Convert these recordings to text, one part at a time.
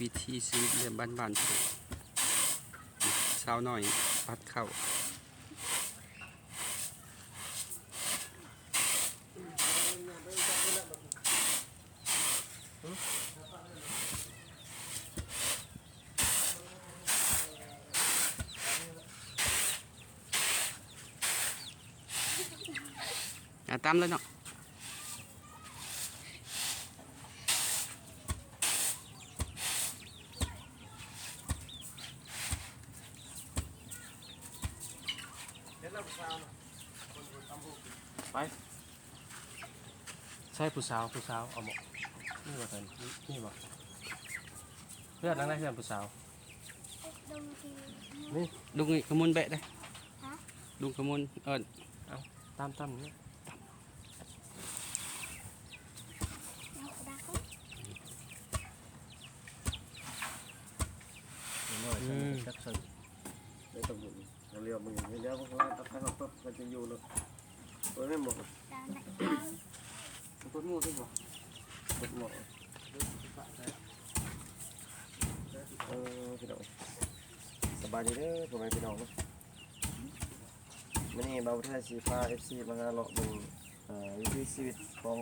วิธีชีวิตเรียบบ้านๆเช้าหน่อยพัดเข้าตามเลยเนาะ ไปใช่ผู้สาวผู้สาวเอาหมกนี่ว่ากันนี่นี่บ่เพื่อนนั่งได้เพื่อนผู้สาวดงทีนี่ลุงนี่ขมุนเบะได้ฮะลุงขมุนเอิญตามตามนี่ แล้วดัก น้อยจักสันได้ตำรวจเรียว มึงเดี๋ยวพวกเราตัดข้าวปั๊บมันจะอยู่เลยโอ้ยไม่หมดตาไหนบ้างมันก็งูด้วยหรอหมดหมดเออพี่น้องสบายดีเด้อผมเป็นพี่น้องนะมื่อนี้เบาท่าสีฟ้าเอฟซีมาหาเลาะดูวิถีชีวิตของ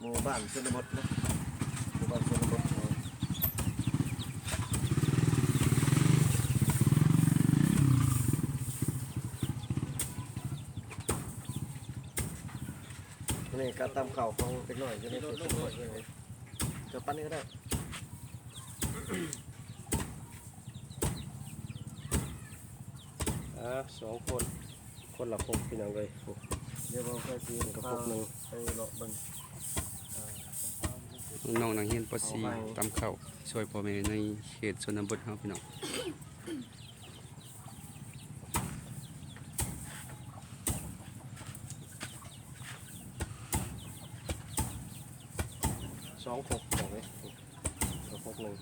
หมู่บ้านชนบทนะหมู่บ้านชนบทเนี่การตามข่าของเด็กหน่อยจะได้เป็นคนเลยจะปั้นนี่ก็ได้อ่าสองคน คนละพกพี่น้องเลยเดี๋ยวเราค่อยซีนกับพกหนึ่งไปเลาะบังน้องนังเฮียนปอซีตามเข้าช่วยพ่อแม่ในเขตชนบทเฮาพี่น้อง สองพกบอกเลยสองพกหนึ่ง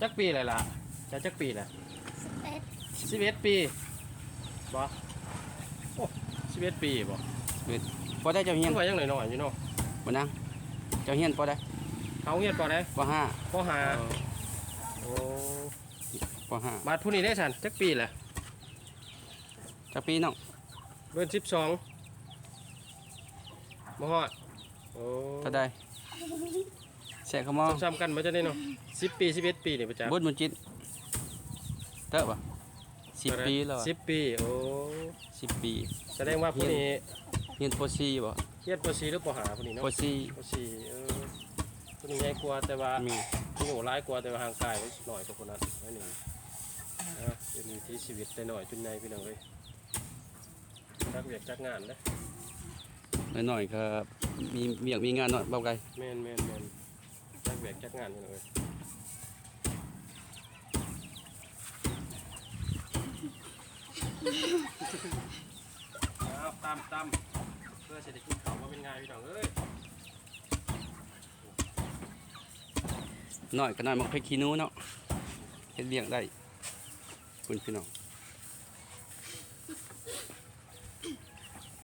จักปีอะไรล่ะจะจักปีแหละเอ็ดสิบเอ็ดปีบ่โอ้สิบเอ็ดปีบ่พอได้เจ้าเฮียยันงไงยังหน่อยหน่อยอยู่เนาะบ่นางเจ้าเฮียนพอได้เขาเงียบก่อนเลยปห้าพ่อหาโอ้ปห้าบาดผู้นี้ได้สันจักปีแหละจักปีน้องเบิร์สิบสองบ่ฮอด โอ้เท่าใดแสกขมอซ้ำๆกันมาจะได้เนาะสิบปีสิบเอ็ดปีนี่ประจักษ์บุญบุญจิตเตอะบ่สิบปีแล้วสิบปี โอ้สิบปีแสดงว่าผู้นี้เฮียนปอซีบ่เฮียนปสีหรือปหาผู้นี้เนาะปอซีปสีเออผู้นี้ใหญ่กว่าแต่ว่ามีผู้นี้ร้ายกว่าแต่ว่าห่างกายหน่อยกว่าคนนั้นนั่นเองเอ้าเป็นวิถีชีวิตแต่หน่อยจนใหญ่พี่น้องเอ้ยจักเวียกจักงานเด้อน้อยๆครับ มีเวียกมีงานเนาะเบาไกลแม่นแม่นแม่นจักเวียกจักงานพี่น้องเอ้ยเอาตามตามเพื่อเศรษฐกิจเขาว่าเป็นไงพี่น้องเอ้ยน้อยก็น้อยมักเพชรขี้หนูเนาะเฮ็ดเวียกได้คุณพี่น้อง